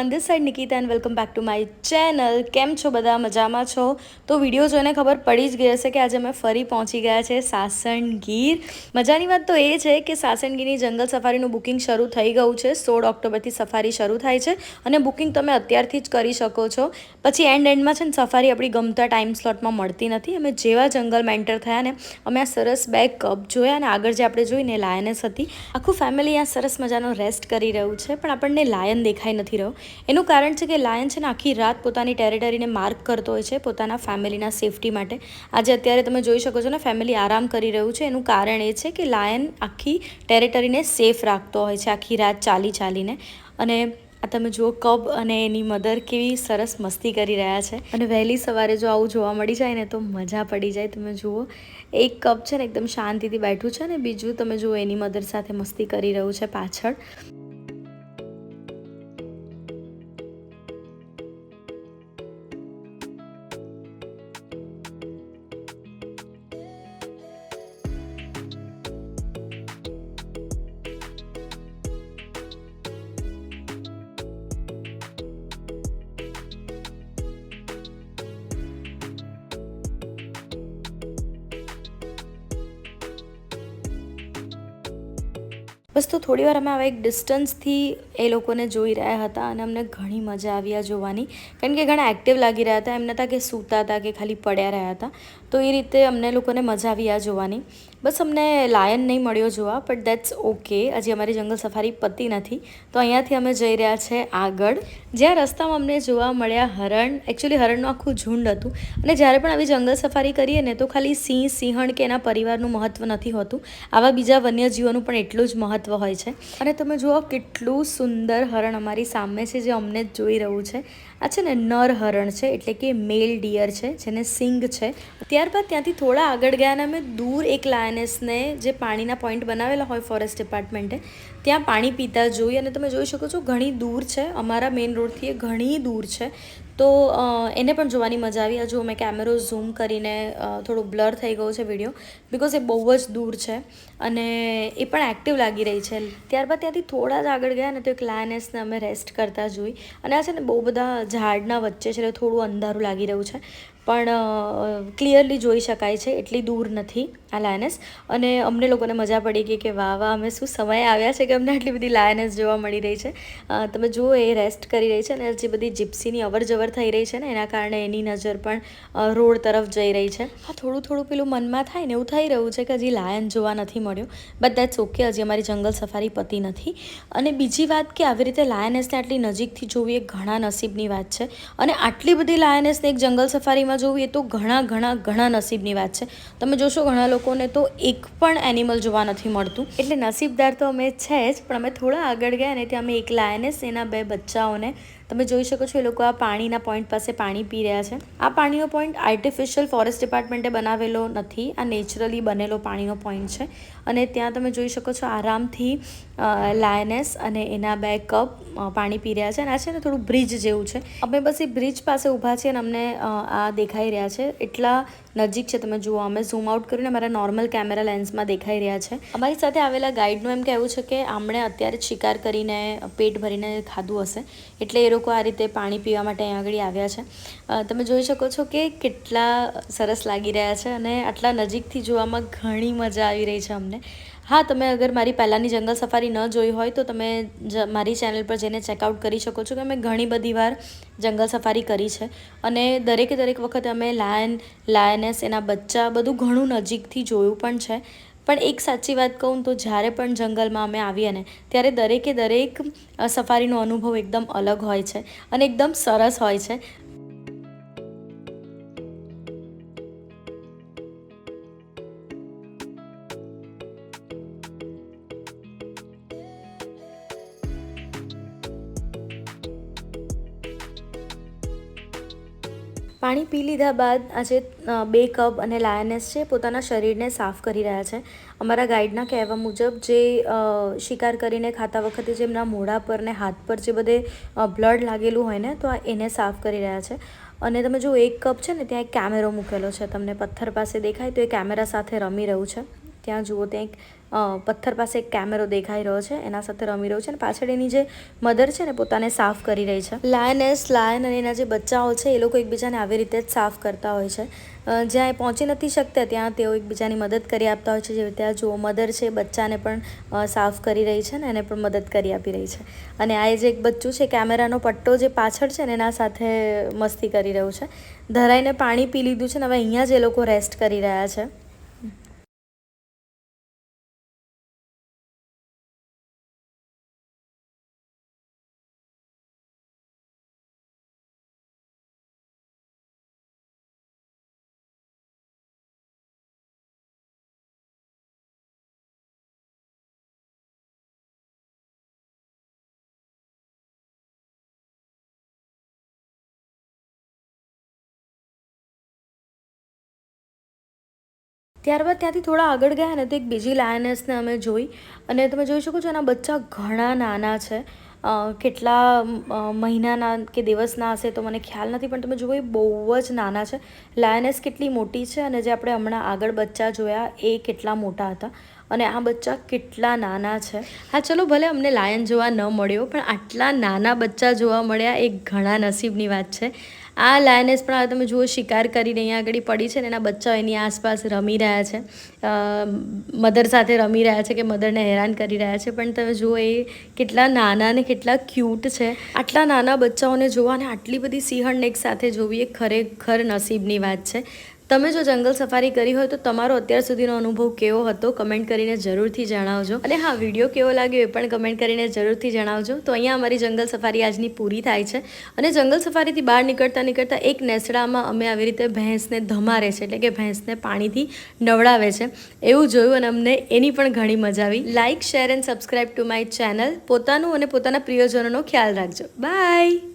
Everyone this side Nikita and welcome back to my channel કેમ છો બધા? મજામાં છો? તો વીડિયો જોઈને ખબર પડી જ ગઈ હશે કે આજે અમે ફરી પહોંચી ગયા છે સાસણગીર. મજાની વાત તો એ છે કે સાસણગીરની જંગલ સફારીનું બુકિંગ શરૂ થઈ ગયું છે. સોળ ઓક્ટોબરથી સફારી શરૂ થાય છે અને બુકિંગ તમે અત્યારથી જ કરી શકો છો. પછી એન્ડ એન્ડમાં છે ને સફારી આપણી ગમતા ટાઈમ સ્લોટમાં મળતી નથી. અમે જેવા જંગલમાં એન્ટર થયા ને, અમે આ સરસ બે કપ જોયા અને આગળ જે આપણે જોઈને લાયનેસ હતી. આખું ફેમિલી આ સરસ મજાનો રેસ્ટ કરી રહ્યું છે, પણ આપણને લાયન દેખાઈ નથી રહ્યો. એનું કારણ છે કે લાયન છે ને આખી રાત પોતાની ટેરેટરીને માર્ક કરતો હોય છે પોતાના ફેમિલીના સેફટી માટે. આજે અત્યારે તમે જોઈ શકો છો ને ફેમિલી આરામ કરી રહ્યું છે. એનું કારણ એ છે કે લાયન આખી ટેરેટરીને સેફ રાખતો હોય છે, આખી રાત ચાલી ચાલીને. અને આ તમે જુઓ કબ અને એની મધર કેવી સરસ મસ્તી કરી રહ્યા છે. અને વહેલી સવારે જો આવું જોવા મળી જાય ને તો મજા પડી જાય. તમે જુઓ, એક કપ છે ને એકદમ શાંતિથી બેઠું છે ને, બીજું તમે જુઓ એની મધર સાથે મસ્તી કરી રહ્યું છે પાછળ. બસ તો થોડી વાર અમે આવા એક ડિસ્ટન્સથી એ લોકોને જોઈ રહ્યા હતા અને અમને ઘણી મજા આવી આ જોવાની. કારણ કે ઘણા એક્ટિવ લાગી રહ્યા હતા. એમને હતા કે સૂતા હતા કે ખાલી પડ્યા રહ્યા હતા. તો એ રીતે અમને લોકોને મજા આવી આ જોવાની. બસ અમને લાયન નહીં મળ્યો જોવા બટ દેટ્સ ઓકે હજી અમારી જંગલ સફારી પતી નથી. તો અહીંયાથી અમે જઈ રહ્યા છે આગળ. જ્યાં રસ્તામાં અમને જોવા મળ્યા હરણ. એકચ્યુઅલી હરણનું આખું ઝુંડ હતું. અને જ્યારે પણ આવી જંગલ સફારી કરીએ ને, તો ખાલી સિંહ, સિંહણ કે એના પરિવારનું મહત્ત્વ નથી હોતું. આવા બીજા વન્યજીવોનું પણ એટલું જ મહત્ત્વ હોય છે. અને તમે જુઓ કેટલું સુંદર હરણ અમારી સામે છે, જે અમને જ જોઈ રહ્યું છે. આ છે ને નર હરણ છે, એટલે કે મેલ ડિયર છે, જેને સિંગ છે. ત્યારબાદ ત્યાંથી થોડા આગળ ગયા અને અમે દૂર એક લાયનેસને જે પાણીના પોઈન્ટ બનાવેલા હોય ફોરેસ્ટ ડિપાર્ટમેન્ટે ત્યાં પાણી પીતા જોઈ અને તમે જોઈ શકો છો ઘણી દૂર છે. અમારા મેઇન રોડથી એ ઘણી દૂર છે. તો એને પણ જોવાની મજા આવી. હજુ મેં કેમેરો ઝૂમ કરીને થોડું બ્લર થઈ ગયો છે વીડિયો બિકોઝ એ બહુ જ દૂર છે અને એ પણ એક્ટિવ લાગી રહી છે. ત્યારબાદ ત્યાંથી થોડા જ આગળ ગયા ને તો એક લાયનેસને અમે રેસ્ટ કરતા જોઈ. અને આ છે ને બહુ બધા ઝાડના વચ્ચે છે થોડું અંધારું લાગી રહ્યું છે. પણ ક્લિયરલી જોઈ શકાય છે, એટલી દૂર નથી. આ લાયનેસ. અને અમને લોકોને મજા પડી ગઈ કે વાહ વાહ, અમે શું સમય આવ્યા છે કે અમને આટલી બધી લાયનેસ જોવા મળી રહી છે. તમે જુઓ, એ રેસ્ટ કરી રહી છે અને જે બધી જીપ્સીની અવર જવર થઈ રહી છે ને, એના કારણે એની નજર પણ રોડ તરફ જઈ રહી છે. હા, થોડું થોડું પેલું મનમાં થાય ને એવું થઈ રહ્યું છે કે હજી લાયન જોવા નથી મળ્યું. બટ દેટ્સ ઓકે હજી અમારી જંગલ સફારી પતી નથી. અને બીજી વાત કે આવી રીતે લાયનેસને આટલી નજીકથી જોવી એ ઘણા નસીબની વાત છે. અને આટલી બધી લાયનેસને એક જંગલ સફારીમાં જોવી એ તો ઘણા ઘણા ઘણા નસીબની વાત છે. તમે જોશો, ઘણા લોકોને તો એક પણ એનિમલ જોવા નથી મળતું. એટલે નસીબદાર તો અમે છે જ, પણ અમે થોડા આગળ ગયા અને ત્યાં અમે એક લાયનેસ એના બે બચ્ચાઓને તમે જોઈ શકો છો એ લોકો આ પાણીના પોઈન્ટ પાસે પાણી પી રહ્યા છે. આ પાણીનો પોઈન્ટ આર્ટિફિશિયલ ફોરેસ્ટ ડિપાર્ટમેન્ટે બનાવેલો નથી. આ નેચરલી બનેલો પાણીનો પોઈન્ટ છે. અને ત્યાં તમે જોઈ શકો છો આરામથી લાયનેસ અને એના બે કપ પાણી પી રહ્યા છે. અને આ છે ને થોડું બ્રિજ જેવું છે. અમે એ બ્રિજ પાસે ઊભા છીએ અને અમને આ દેખાઈ રહ્યા છે. એટલા નજીક છે તમે જુઓ. અમે ઝૂમ આઉટ કરીને મારા નોર્મલ કેમેરા લેન્સમાં દેખાઈ રહ્યા છે. અમારી સાથે આવેલા ગાઈડનું એમ કહેવું છે કે આમણે અત્યારે શિકાર કરીને, પેટ ભરીને ખાધું હશે. એટલે એ લોકો આ રીતે પાણી પીવા માટે અહીં આગળ આવ્યા છે. તમે જોઈ શકો છો કે કેટલા સરસ લાગી રહ્યા છે અને આટલા નજીકથી જોવામાં ઘણી મજા આવી રહી છે અમને. હા, તમે અગર મારી પહેલાંની જંગલ સફારી ન જોઈ હોય તો તમે મારી ચેનલ પર જઈને ચેકઆઉટ કરી શકો છો કે મેં ઘણી બધી વાર જંગલ સફારી કરી છે. અને દરેકે દરેક વખતે અમે લાયન, લાયનેસ, એના બચ્ચા બધું ઘણું નજીકથી જોયું પણ છે. પણ એક સાચી વાત કહું તો જ્યારે પણ જંગલમાં અમે આવીએ ને, ત્યારે દરેકે દરેક સફારીનો અનુભવ એકદમ અલગ હોય છે અને એકદમ સરસ હોય છે. પાણી પી લીધા બાદ આજે બે કપ અને લાયનેસ છે પોતાના શરીરને સાફ કરી રહ્યા છે. અમારા ગાઈડના કહેવા મુજબ જે શિકાર કરીને ખાતા વખતે જે એમના મોઢા પર ને હાથ પર જે બધે બ્લડ લાગેલું હોય ને, તો આ એને સાફ કરી રહ્યા છે. અને તમે જો એક કપ છે ને, ત્યાં એક કેમેરો મૂકેલો છે. તમને પથ્થર પાસે દેખાય તો એ કેમેરા સાથે રમી રહ્યું છે. ત્યાં જુઓ ત્યાં એક પથ્થર પાસે એક કેમેરો દેખાઈ રહ્યો છે, એના સાથે રમી રહ્યો છે અને પાછળ એની જે મધર છે ને, પોતાને સાફ કરી રહી છે. લાયનેસ લાયન અને એના જે બચ્ચાઓ છે, એ લોકો એકબીજાને આવી રીતે જ સાફ કરતા હોય છે. જ્યાં એ પહોંચી નથી શકતા, ત્યાં તેઓ એકબીજાની મદદ કરી આપતા હોય છે. જેવી રીતે જુઓ મધર છે બચ્ચાને પણ સાફ કરી રહી છે ને, એને પણ મદદ કરી આપી રહી છે. અને આ જે એક બચ્ચું છે કેમેરાનો પટ્ટો જે પાછળ છે ને, એના સાથે મસ્તી કરી રહ્યું છે. ધરાઈને પાણી પી લીધું છે ને, હવે અહીંયા જ લોકો રેસ્ટ કરી રહ્યા છે. ત્યારબાદ ત્યાંથી થોડા આગળ ગયા ને તો એક બીજી લાયનેસને અમે જોઈ. અને તમે જોઈ શકો છો એના બચ્ચા ઘણા નાના છે. કેટલા મહિનાના કે દિવસના હશે તો મને ખ્યાલ નથી, પણ તમે જુઓ એ બહુ જ નાના છે. લાયનેસ કેટલી મોટી છે અને જે આપણે હમણાં આગળ બચ્ચા જોયા એ કેટલા મોટા હતા. અને આ બચ્ચા કેટલા નાના છે. હા, ચલો ભલે અમને લાયન જોવા ન મળ્યો, પણ આટલા નાના બચ્ચા જોવા મળ્યા એ ઘણા નસીબની વાત છે. આ લાયનેસ પણ હવે તમે જુઓ શિકાર કરીને અહીંયા આગળ પડી છે ને એના બચ્ચાઓ એની આસપાસ રમી રહ્યા છે. મધર સાથે રમી રહ્યા છે કે મધરને હેરાન કરી રહ્યા છે. પણ તમે જુઓ એ કેટલા નાના ને કેટલા ક્યુટ છે. આટલા નાના બચ્ચાઓને જોવા અને આટલી બધી સિંહણને એક સાથે જોવી એ ખરેખર નસીબની વાત છે. તમે જો જંગલ સફારી કરી હોય તો તમારો અત્યાર સુધીનો અનુભવ કેવો હતો કમેન્ટ કરીને જરૂરથી જણાવજો. અને હા, વીડિયો કેવો લાગ્યો એ પણ કમેન્ટ કરીને જરૂરથી જણાવજો. તો અહીંયા અમારી જંગલ સફારી આજની પૂરી થાય છે. અને જંગલ સફારીથી બહાર નીકળતા નીકળતા એક નેસડામાં અમે આવી રીતે ભેંસને ધમારે છે, એટલે કે ભેંસને પાણીથી નવડાવે છે. એવું જોયું અને અમને એની પણ ઘણી મજા આવી. Like share and subscribe to my channel પોતાનું અને પોતાના પ્રિયજનોનો ખ્યાલ રાખજો. બાય